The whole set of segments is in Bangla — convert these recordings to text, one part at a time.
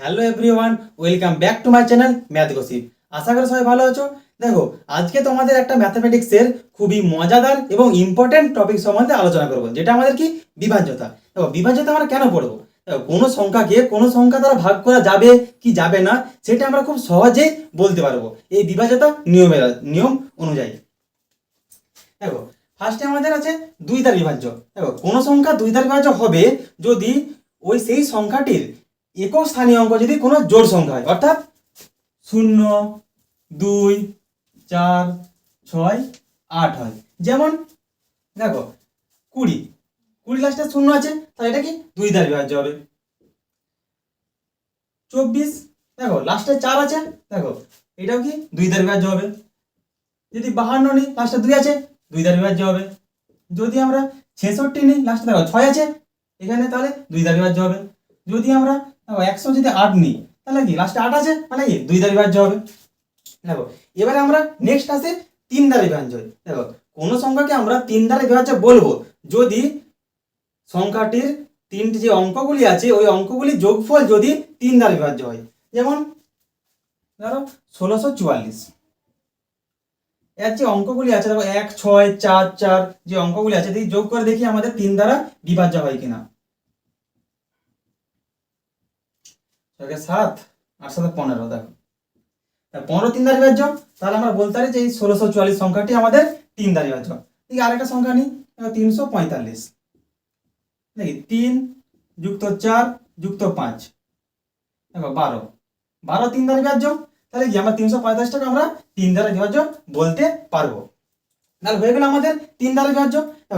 Hello everyone welcome back to my channel math gossip আশা করি সবাই ভালো আছো। দেখো, আজকে তোমাদের একটা ম্যাথামেটিক্সের খুবই মজাদার এবং ইম্পর্টেন্ট টপিক সম্বন্ধে আলোচনা করব, যেটা আমাদের কি? বিভাজ্যতা। দেখো, বিভাজ্যতা আমরা কেন পড়ব? কোনো সংখ্যাকে কোনো সংখ্যা দ্বারা ভাগ করা যাবে কি যাবে না, সেটা আমরা খুব সহজেই বলতে পারব। এই বিভাজ্যতা নিয়মের নিয়ম অনুযায়ী। দেখো ফার্স্টে আমাদের আছে দুই দ্বার বিভাজ্য। দেখো, কোনো সংখ্যা দুই দ্বার বিভাজ্য হবে যদি ওই সেই সংখ্যাটির একক স্থানীয় অঙ্ক যদি কোনো জোড় সংখ্যা হয়, অর্থাৎ শূন্য, দুই, চার, ছয়, আট হয়। যেমন, দেখো, কুড়ি। কুড়ি লাস্টে শূন্য আছে, তাহলে এটা কি? দুই দ্বার বিভাজ্য হবে। চব্বিশ, দেখো লাস্টে চার আছে, দেখো, এটাও কি? দুই দ্বার বিভাজ্য হবে। যদি বাহান্ন নিই লাস্টে দুই আছে, দুই দ্বার বিভাজ্য হবে। যদি আমরা ছেষট্টি নিই লাস্টে দেখো, ছয় আছে, এখানে তাহলে দুই দ্বার বিভাজ্য হবে। যদি আমরা দেখো, একশো যদি আট নিই, তাহলে কি? লাস্টে আট আছে মানে কি? দুই দ্বার বিভাজ্য হবে। দেখো, এবারে আমরা নেক্সট আসে তিন দ্বারা বিভাজ্য দেখো, কোনো সংখ্যাকে আমরা তিন দ্বারা বিভাজ্য বলব। যদি সংখ্যাটির তিনটি যে অঙ্কগুলি আছে, ওই অঙ্কগুলি যোগফল যদি তিন দ্বারা বিভাজ্য হয়, যেমন ধরো, ষোলোশো চুয়াল্লিশ। এর যে অঙ্কগুলি আছে, দেখো, এক, ছয়, চার চার, যে অঙ্কগুলি আছে দেখি যোগ করে দেখি আমাদের তিন দ্বারা বিভাজ্য হয় কিনা। ছয়কে সাত, আট সাথে পনেরো, দেখো। পনেরো তিন দ্বারা বিভাজ্য তাহলে আমরা বলতে পারি যে এই ষোলোশো চুয়াল্লিশ সংখ্যাটি আমাদের তিন দ্বারা বিভাজ্য ঠিক আরেকটা সংখ্যা নিই তিনশো পঁয়তাল্লিশ। দেখি, তিন যুক্ত চার যুক্ত পাঁচ। দেখো, বারো। বারো তিন দ্বারা বিভাজ্য তাহলে কি আমরা তিনশো পঁয়তাল্লিশটাকে আমরা তিন দ্বারা বিভাজ্য বলতে পারব? তাহলে হয়ে গেল আমাদের তিন দ্বারা বিভাজ্য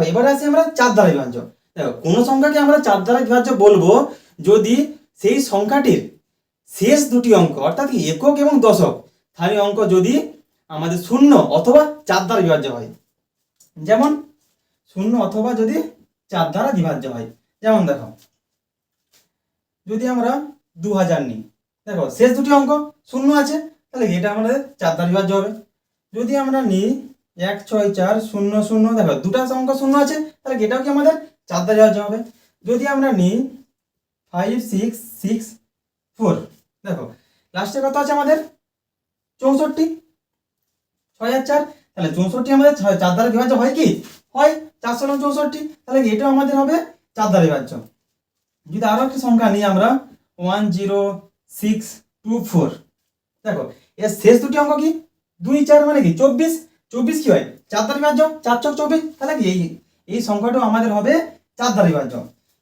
এবারে আসি আমরা চার দ্বারা বিভাজ্য দেখো, কোনো সংখ্যাকে আমরা চার দ্বারা বিভাজ্য বলব যদি সেই সংখ্যাটির শেষ দুটি অঙ্ক, অর্থাৎ একক এবং দশক স্থানীয় অঙ্ক যদি আমাদের শূন্য অথবা চার দ্বারা বিভাজ্য হয়, যেমন শূন্য অথবা যদি চার দ্বারা বিভাজ্য হয়, যেমন দেখো, যদি আমরা দু হাজার নিই, দেখো শেষ দুটি অঙ্ক, শূন্য আছে, তাহলে এটা আমাদের চার দ্বারা বিভাজ্য হবে। যদি আমরা নিই এক, ছয়, চার, শূন্য শূন্য, দেখো দুটা অঙ্ক শূন্য আছে, তাহলে এটাও কি আমাদের চার দ্বারা বিভাজ্য হবে। যদি আমরা নিই ফাইভ সিক্স সিক্স ফোর দেখো লাস্টে কত আছে আমাদের? চৌষট্টি। ছয় আর চার। তাহলে চৌষট্টি আমাদের ছয়- চার দ্বারা বিভাজ্য হয় কি? হয় চারশো নয় চৌষট্টি। তাহলে এটাও আমাদের হবে চার দ্বারা বিভাজ্য। যদি আরও একটা সংখ্যা নিই আমরা one zero six two four দেখো, এর শেষ দুটি অঙ্ক কি? দুই, চার মানে কি? চব্বিশ। চব্বিশ কি হয়? চার দ্বারা বিভাজ্য। চার চক চব্বিশ। তাহলে কি এই এই সংখ্যাটাও আমাদের হবে চার দ্বারা বিভাজ্য।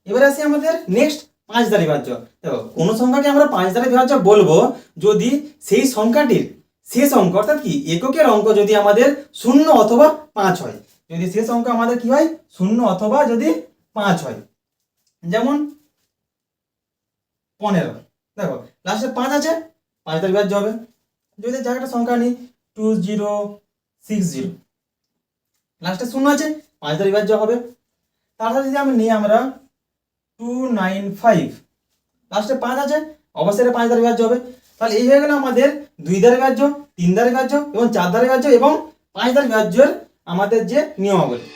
এবারে আসি আমাদের নেক্সট পাঁচ দ্বারা বিভাজ্য দেখো, কোনো সংখ্যাকে আমরা পাঁচ দ্বারা বিভাজ্য বলব যদি সেই সংখ্যাটির শেষ অঙ্ক, অর্থাৎ কি, এককের অঙ্ক যদি আমাদের শূন্য অথবা পাঁচ হয়, যদি শেষ অঙ্ক আমাদের কি হয়, শূন্য অথবা যদি পাঁচ হয়। যেমন পনেরো। দেখো লাস্টে পাঁচ আছে, পাঁচ দ্বারা বিভাজ্য হবে। যদি জায়গাটা সংখ্যা নিই টু জিরো সিক্স জিরো লাস্টে শূন্য আছে, পাঁচ দ্বারা বিভাজ্য হবে। তার যদি আমি নিই আমরা টু নাইন ফাইভ লাস্টে পাঁচ আছে অবশ্যই এটা পাঁচ দ্বারা বিভাজ্য হবে। তাহলে এই হয়ে গেল আমাদের দুই দ্বারা বিভাজ্য, তিন দ্বারা বিভাজ্য এবং চার দ্বারা বিভাজ্য এবং পাঁচ দ্বারা বিভাজ্যের আমাদের যে নিয়মাবলী।